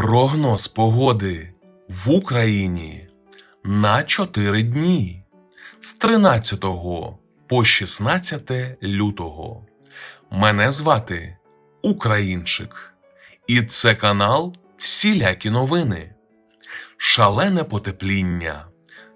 Прогноз погоди в Україні на 4 дні з 13 по 16 лютого. Мене звати Українчик, і це канал Всілякі новини. Шалене потепління,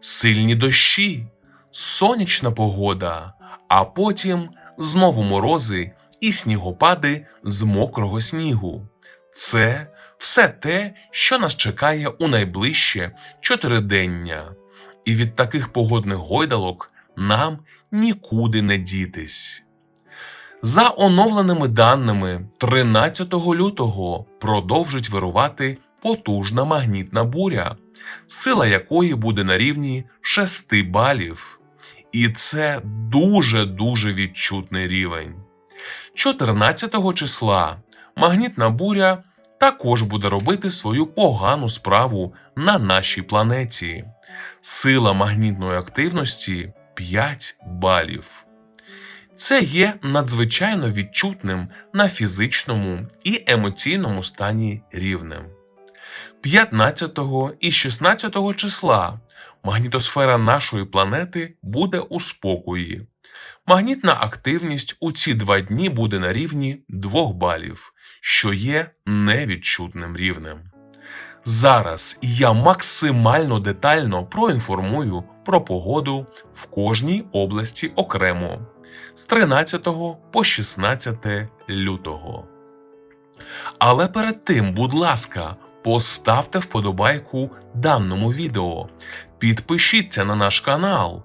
сильні дощі, сонячна погода, а потім знову морози і снігопади з мокрого снігу. Це все те, що нас чекає у найближче чотиридення. І від таких погодних гойдалок нам нікуди не дітись. За оновленими даними, 13 лютого продовжить вирувати потужна магнітна буря, сила якої буде на рівні 6 балів. І це дуже-дуже відчутний рівень. 14 числа магнітна буря також буде робити свою погану справу на нашій планеті. Сила магнітної активності 5 балів. Це є надзвичайно відчутним на фізичному і емоційному стані рівнем. 15 і 16 числа магнітосфера нашої планети буде у спокої. Магнітна активність у ці два дні буде на рівні 2 балів, що є невідчутним рівнем. Зараз я максимально детально проінформую про погоду в кожній області окремо з 13 по 16 лютого. Але перед тим, будь ласка, поставте вподобайку даному відео, підпишіться на наш канал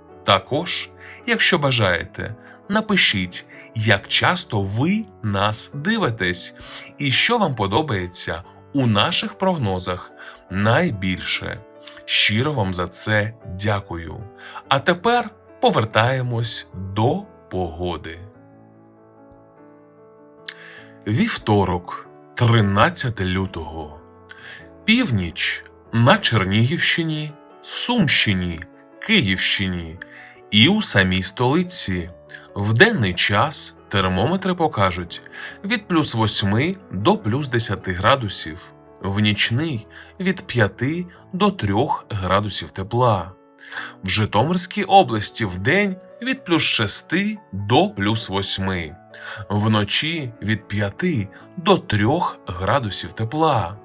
Також, якщо бажаєте, напишіть, як часто ви нас дивитесь і що вам подобається у наших прогнозах найбільше. Щиро вам за це дякую. А тепер повертаємось до погоди. Вівторок, 13 лютого. Північ на Чернігівщині, Сумщині, Київщині і у самій столиці. В денний час термометри покажуть від плюс 8 до плюс 10 градусів, в нічний від 5 до 3 градусів тепла. В Житомирській області в день від плюс 6 до плюс 8, вночі від 5 до 3 градусів тепла.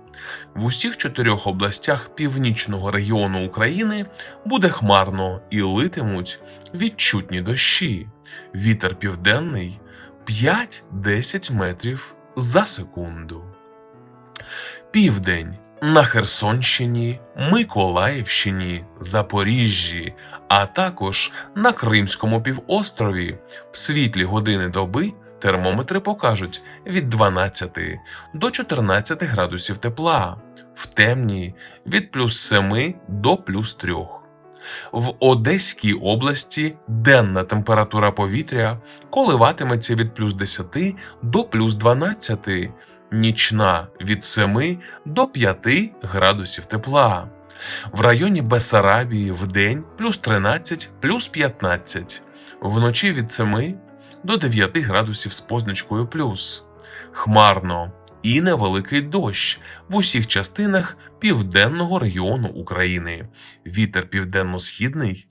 В усіх чотирьох областях північного регіону України буде хмарно і литимуть відчутні дощі. Вітер південний 5-10 метрів за секунду. Південь на Херсонщині, Миколаївщині, Запоріжжі, а також на Кримському півострові в світлі години доби термометри покажуть від 12 до 14 градусів тепла, в темні від плюс 7 до плюс 3. В Одеській області денна температура повітря коливатиметься від плюс 10 до плюс 12, нічна від 7 до 5 градусів тепла. В районі Бесарабії в день плюс 13 плюс 15, вночі від 7 до 9 градусів з позначкою плюс. Хмарно і невеликий дощ в усіх частинах південного регіону України. Вітер південно-східний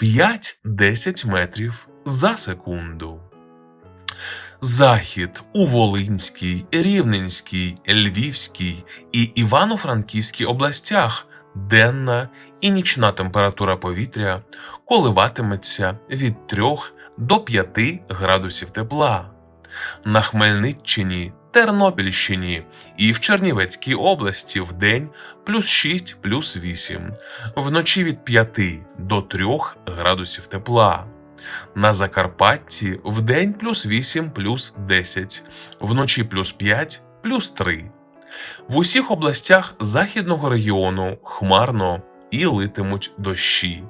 5-10 метрів за секунду. Захід у Волинській, Рівненській, Львівській і Івано-Франківській областях денна і нічна температура повітря коливатиметься від 3 до 5 градусів тепла. На Хмельниччині, Тернопільщині і в Чернівецькій області в день плюс 6 плюс 8, вночі від 5 до 3 градусів тепла. На Закарпатті в день плюс 8 плюс 10, вночі плюс 5 плюс 3. В усіх областях західного регіону хмарно і литимуть дощі.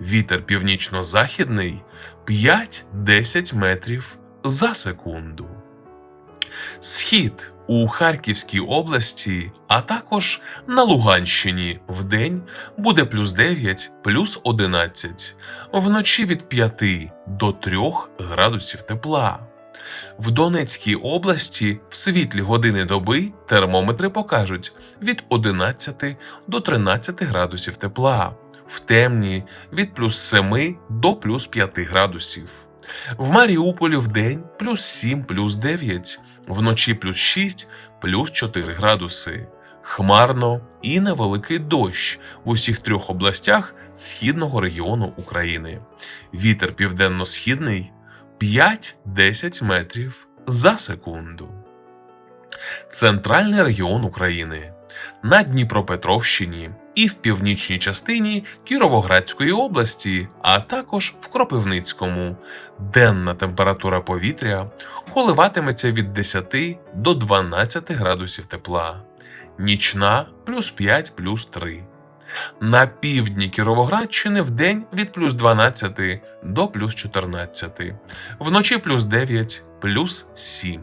Вітер північно-західний 5-10 метрів за секунду. Схід у Харківській області, а також на Луганщині вдень буде плюс 9, плюс 11, вночі від 5 до 3 градусів тепла. В Донецькій області в світлі години доби термометри покажуть від 11 до 13 градусів тепла, в темні від плюс 7 до плюс 5 градусів. В Маріуполі вдень плюс 7 плюс 9, вночі плюс 6 плюс 4 градуси. Хмарно і невеликий дощ в усіх трьох областях східного регіону України. Вітер південно-східний 5-10 метрів за секунду. Центральний регіон України на Дніпропетровщині і в північній частині Кіровоградської області, а також в Кропивницькому. Денна температура повітря коливатиметься від 10 до 12 градусів тепла, нічна плюс 5 плюс 3. На півдні Кіровоградщини в день від плюс 12 до плюс 14, вночі плюс 9 плюс 7.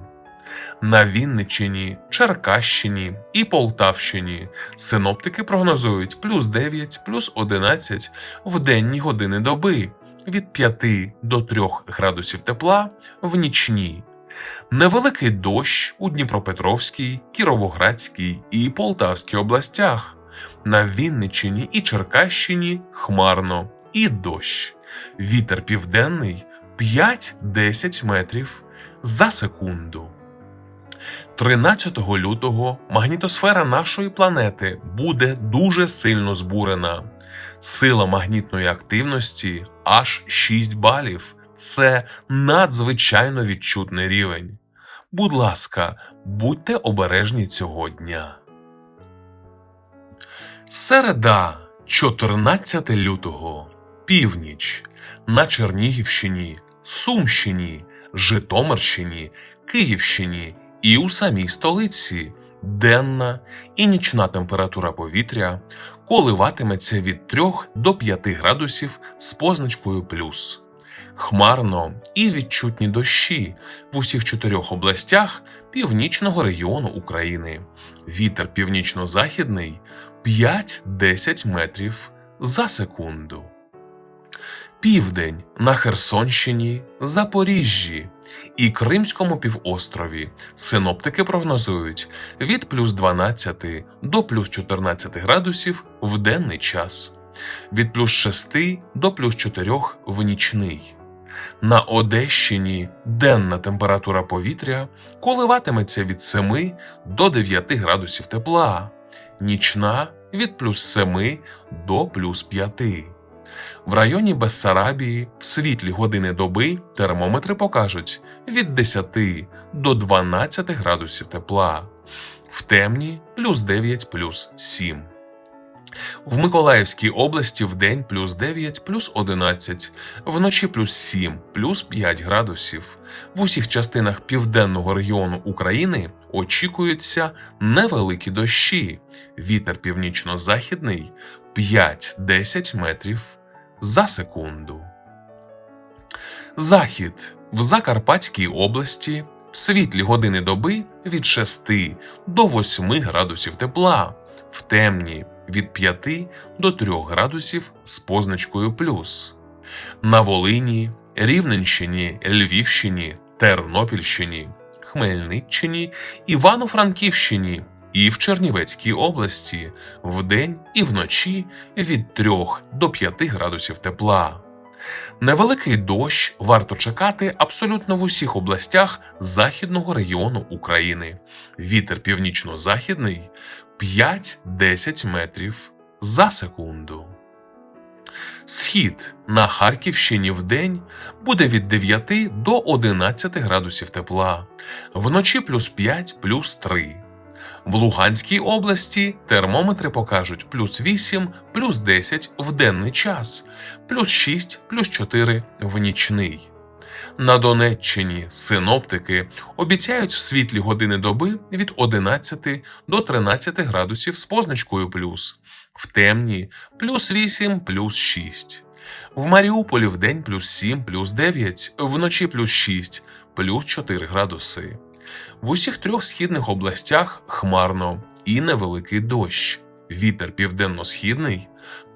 На Вінниччині, Черкащині і Полтавщині синоптики прогнозують плюс 9 плюс 11 в денні години доби від 5 до 3 градусів тепла в нічні. Невеликий дощ у Дніпропетровській, Кіровоградській і Полтавській областях. На Вінниччині і Черкащині хмарно і дощ. Вітер південний 5-10 метрів за секунду. 13 лютого магнітосфера нашої планети буде дуже сильно збурена. Сила магнітної активності аж 6 балів. Це надзвичайно відчутний рівень. Будь ласка, будьте обережні цього дня. Середа, 14 лютого, північ на Чернігівщині, Сумщині, Житомирщині, Київщині і у самій столиці денна і нічна температура повітря коливатиметься від 3 до 5 градусів з позначкою плюс. Хмарно і відчутні дощі в усіх чотирьох областях північного регіону України. Вітер північно-західний 5-10 метрів за секунду. Південь на Херсонщині, Запоріжжі і Кримському півострові синоптики прогнозують від плюс 12 до плюс 14 градусів в денний час, від плюс 6 до плюс 4 в нічний. На Одещині денна температура повітря коливатиметься від 7 до 9 градусів тепла, нічна від плюс 7 до плюс 5. В районі Бессарабії в світлі години доби термометри покажуть від 10 до 12 градусів тепла, в темні плюс 9 плюс 7. В Миколаївській області в день плюс 9 плюс 11, вночі плюс 7 плюс 5 градусів. В усіх частинах південного регіону України очікуються невеликі дощі. Вітер північно-західний 5-10 метрів за секунду. Захід в Закарпатській області в світлі години доби від 6 до 8 градусів тепла, в темні від 5 до 3 градусів з позначкою плюс. На Волині, Рівненщині, Львівщині, Тернопільщині, Хмельниччині, Івано-Франківщині і в Чернівецькій області вдень і вночі від 3 до 5 градусів тепла. Невеликий дощ варто чекати абсолютно в усіх областях західного регіону України. Вітер північно-західний 5-10 метрів за секунду. Схід на Харківщині вдень буде від 9 до 11 градусів тепла, вночі плюс 5 плюс 3. В Луганській області термометри покажуть плюс 8, плюс 10 в денний час, плюс 6, плюс 4 в нічний. На Донеччині синоптики обіцяють в світлі години доби від 11 до 13 градусів з позначкою плюс, в темні плюс 8, плюс 6. В Маріуполі в день плюс 7, плюс 9, вночі плюс 6, плюс 4 градуси. В усіх трьох східних областях хмарно і невеликий дощ. Вітер південно-східний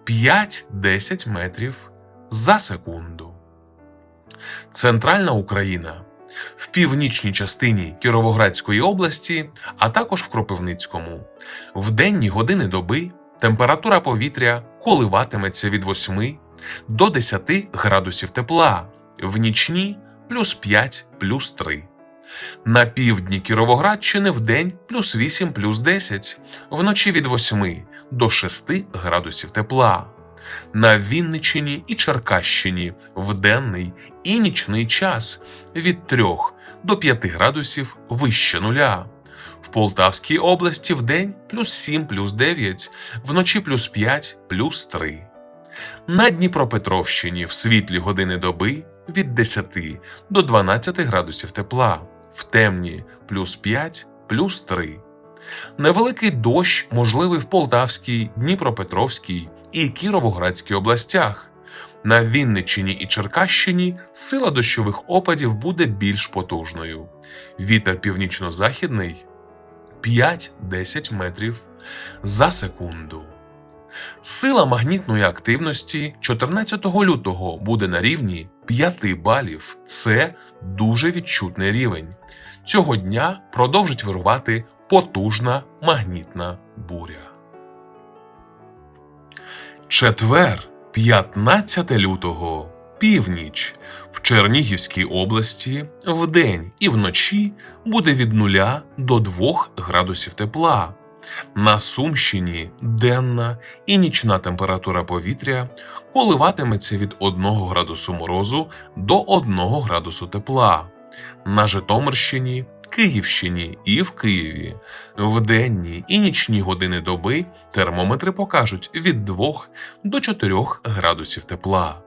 5-10 метрів за секунду. Центральна Україна в північній частині Кіровоградської області, а також в Кропивницькому. В денні години доби температура повітря коливатиметься від 8 до 10 градусів тепла, в нічні плюс 5 плюс 3. На півдні Кіровоградщини в день плюс 8 плюс 10, вночі від 8 до 6 градусів тепла. На Вінниччині і Черкащині в денний і нічний час від 3 до 5 градусів вище нуля. В Полтавській області в день плюс 7 плюс 9, вночі плюс 5 плюс 3. На Дніпропетровщині в світлі години доби від 10 до 12 градусів тепла, в темні плюс 5 плюс 3. Невеликий дощ можливий в Полтавській, Дніпропетровській і Кіровоградській областях. На Вінниччині і Черкащині сила дощових опадів буде більш потужною. Вітер північно-західний 5-10 метрів за секунду. Сила магнітної активності 14 лютого буде на рівні 5 балів. Це дуже відчутний рівень. Цього дня продовжить вирувати потужна магнітна буря. Четвер, 15 лютого, північ. В Чернігівській області вдень і вночі буде від 0 до 2 градусів тепла. На Сумщині денна і нічна температура повітря коливатиметься від 1 градусу морозу до 1 градусу тепла. На Житомирщині, Київщині і в Києві в денні і нічні години доби термометри покажуть від 2 до 4 градусів тепла.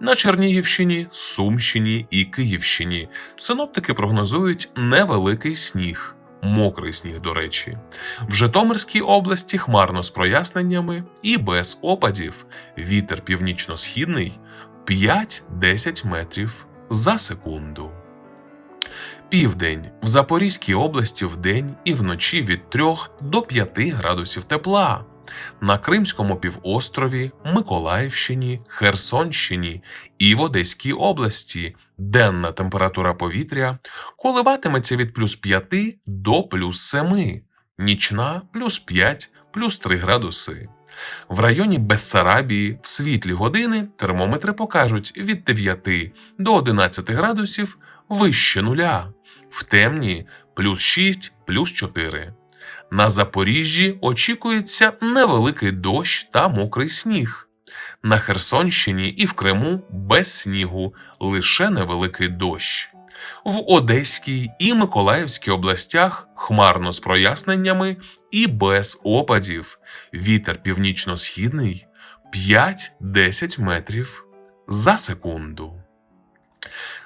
На Чернігівщині, Сумщині і Київщині синоптики прогнозують невеликий сніг мокрий сніг, до речі. В Житомирській області хмарно з проясненнями і без опадів. Вітер північно-східний 5-10 метрів за секунду. Південь в Запорізькій області вдень і вночі від 3 до 5 градусів тепла. На Кримському півострові, Миколаївщині, Херсонщині і в Одеській області денна температура повітря коливатиметься від плюс 5 до плюс 7, нічна плюс 5 плюс 3 градуси. В районі Бессарабії в світлі години термометри покажуть від 9 до 11 градусів вище нуля, в темні плюс 6 плюс 4. На Запоріжжі очікується невеликий дощ та мокрий сніг. На Херсонщині і в Криму без снігу лише невеликий дощ. В Одеській і Миколаївській областях хмарно з проясненнями і без опадів. Вітер північно-східний 5-10 метрів за секунду.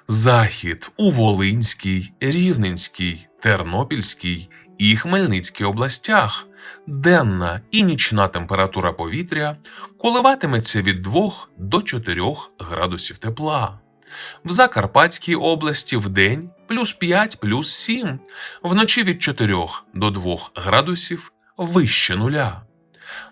Захід у Волинській, Рівненській, Тернопільській і Хмельницькій областях. Денна і нічна температура повітря коливатиметься від 2 до 4 градусів тепла. В Закарпатській області в день плюс 5 плюс 7, вночі від 4 до 2 градусів вище нуля.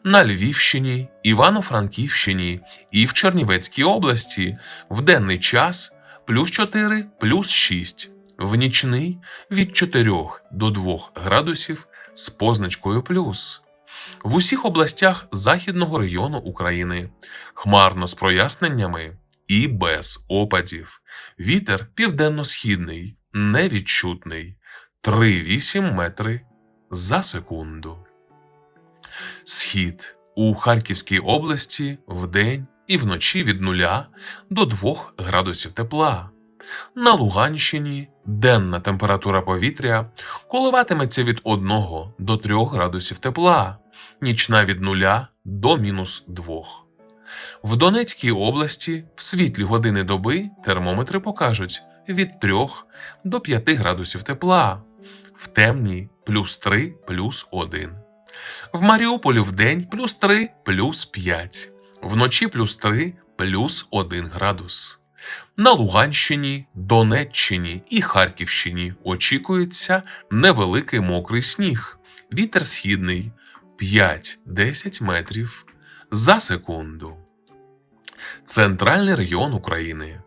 На Львівщині, Івано-Франківщині і в Чернівецькій області в денний час плюс 4 плюс 6, в нічний від 4 до 2 градусів з позначкою плюс. В усіх областях Західного регіону України хмарно з проясненнями і без опадів. Вітер південно-східний, невідчутний 3,8 метри за секунду. Схід у Харківській області вдень і вночі від 0 до 2 градусів тепла. На Луганщині денна температура повітря коливатиметься від 1 до 3 градусів тепла, нічна від 0 до мінус 2. В Донецькій області в світлі години доби термометри покажуть від 3 до 5 градусів тепла, в темні плюс 3 плюс 1. В Маріуполі вдень плюс 3 плюс 5, вночі плюс 3 плюс 1 градус. На Луганщині, Донеччині і Харківщині очікується невеликий мокрий сніг. Вітер східний 5-10 метрів за секунду. Центральний регіон України.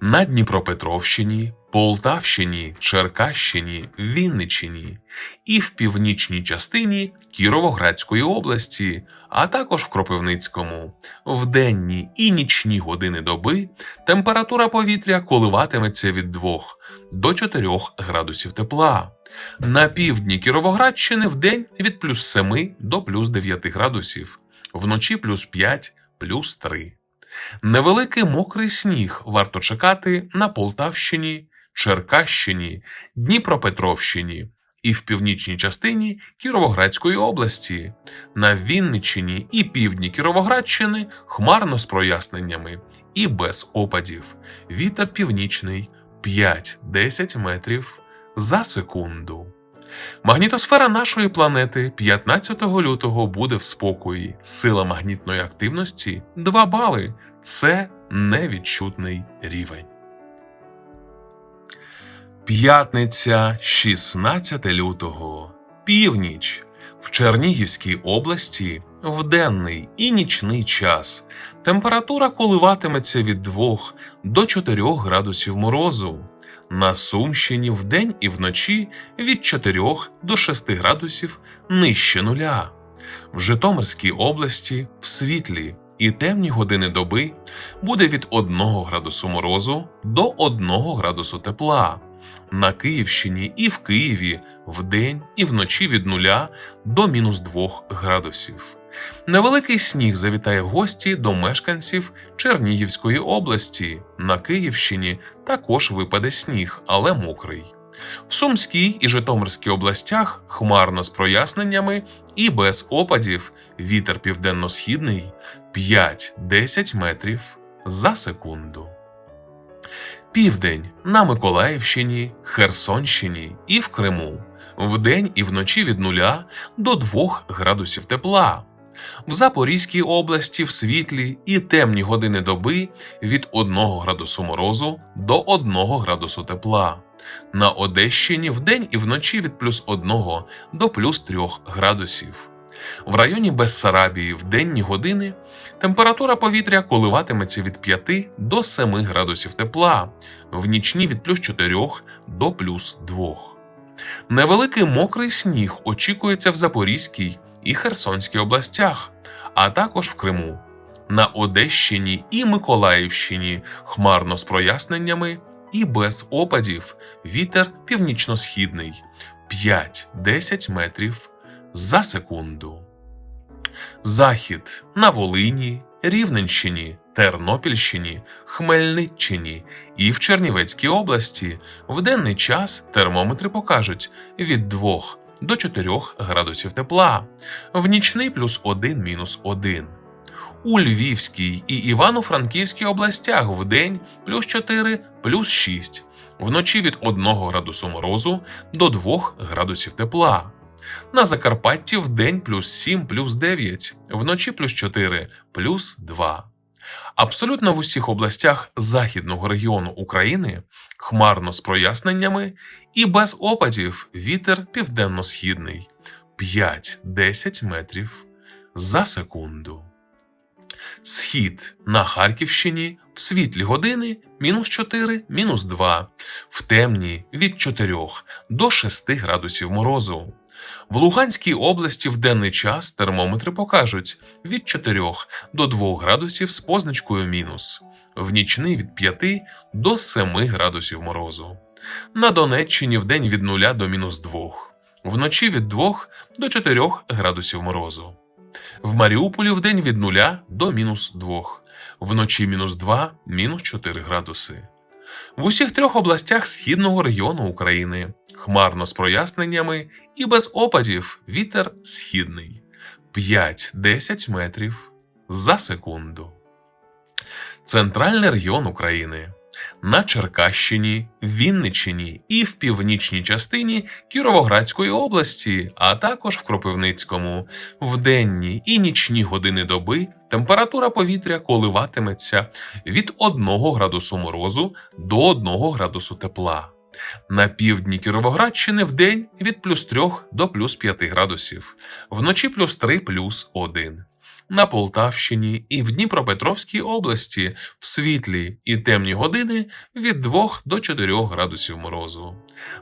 На Дніпропетровщині, Полтавщині, Черкащині, Вінниччині і в північній частині Кіровоградської області, а також в Кропивницькому. В денні і нічні години доби температура повітря коливатиметься від 2 до 4 градусів тепла. На півдні Кіровоградщини в день від плюс 7 до плюс 9 градусів, вночі плюс 5, плюс 3. Невеликий мокрий сніг варто чекати на Полтавщині, Черкащині, Дніпропетровщині і в північній частині Кіровоградської області. На Вінниччині і півдні Кіровоградщини хмарно з проясненнями і без опадів. Вітер північний 5-10 метрів за секунду. Магнітосфера нашої планети 15 лютого буде в спокої. Сила магнітної активності 2 бали. Це невідчутний рівень. П'ятниця 16 лютого. Північ. В Чернігівській області в денний і нічний час температура коливатиметься від 2 до 4 градусів морозу. На Сумщині вдень і вночі від 4 до 6 градусів нижче нуля. В Житомирській області в світлі і темні години доби буде від 1 градусу морозу до 1 градусу тепла. На Київщині і в Києві вдень і вночі від 0 до мінус 2 градусів. Невеликий сніг завітає в гості до мешканців Чернігівської області. На Київщині також випаде сніг, але мокрий. В Сумській і Житомирській областях хмарно з проясненнями і без опадів вітер південно-східний 5-10 метрів за секунду. Південь на Миколаївщині, Херсонщині і в Криму. Вдень і вночі від 0 до 2 градусів тепла. В Запорізькій області в світлі і темні години доби від 1 градусу морозу до 1 градусу тепла. На Одещині вдень і вночі від плюс 1 до плюс 3 градусів. В районі Бессарабії в денні години температура повітря коливатиметься від 5 до 7 градусів тепла, в нічні від плюс 4 до плюс 2. Невеликий мокрий сніг очікується в Запорізькій і Херсонській областях, а також в Криму. На Одещині і Миколаївщині хмарно з проясненнями і без опадів вітер північно-східний 5-10 метрів за секунду. Захід на Волині, Рівненщині, Тернопільщині, Хмельниччині і в Чернівецькій області в денний час термометри покажуть від 2 до 4 градусів тепла, в нічний плюс 1 мінус 1. У Львівській і Івано-Франківській областях в день плюс 4 плюс 6, вночі від 1 градусу морозу до 2 градусів тепла. На Закарпатті в день плюс 7 плюс 9, вночі плюс 4 плюс 2. Абсолютно в усіх областях західного регіону України хмарно з проясненнями і без опадів вітер південно-східний 5-10 метрів за секунду. Схід на Харківщині в світлі години мінус 4, мінус 2, в темні від 4 до 6 градусів морозу. В Луганській області в денний час термометри покажуть від 4 до 2 градусів з позначкою мінус, в нічний від 5 до 7 градусів морозу. На Донеччині в день від 0 до мінус 2, вночі від 2 до 4 градусів морозу. В Маріуполі в день від 0 до мінус 2, вночі мінус 2, мінус 4 градуси. В усіх трьох областях східного регіону України хмарно з проясненнями і без опадів вітер східний 5-10 метрів за секунду. Центральний регіон України. На Черкащині, Вінниччині і в північній частині Кіровоградської області, а також в Кропивницькому. В денні і нічні години доби температура повітря коливатиметься від 1 градусу морозу до 1 градусу тепла. На півдні Кіровоградщини в день від плюс 3 до плюс 5 градусів, вночі плюс 3 плюс 1. На Полтавщині і в Дніпропетровській області в світлі і темні години від 2 до 4 градусів морозу.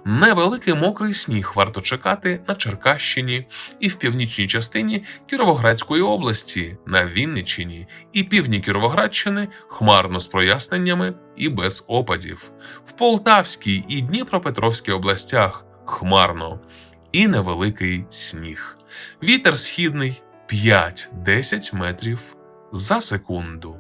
Невеликий мокрий сніг варто чекати на Черкащині і в північній частині Кіровоградської області, на Вінниччині і півдні Кіровоградщини хмарно з проясненнями і без опадів. В Полтавській і Дніпропетровській областях хмарно і невеликий сніг. Вітер східний 5-10 метрів за секунду.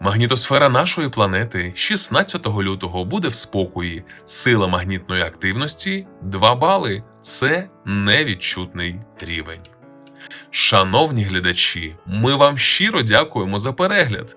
Магнітосфера нашої планети 16 лютого буде в спокої. Сила магнітної активності 2 бали. Це невідчутний рівень. Шановні глядачі, ми вам щиро дякуємо за перегляд.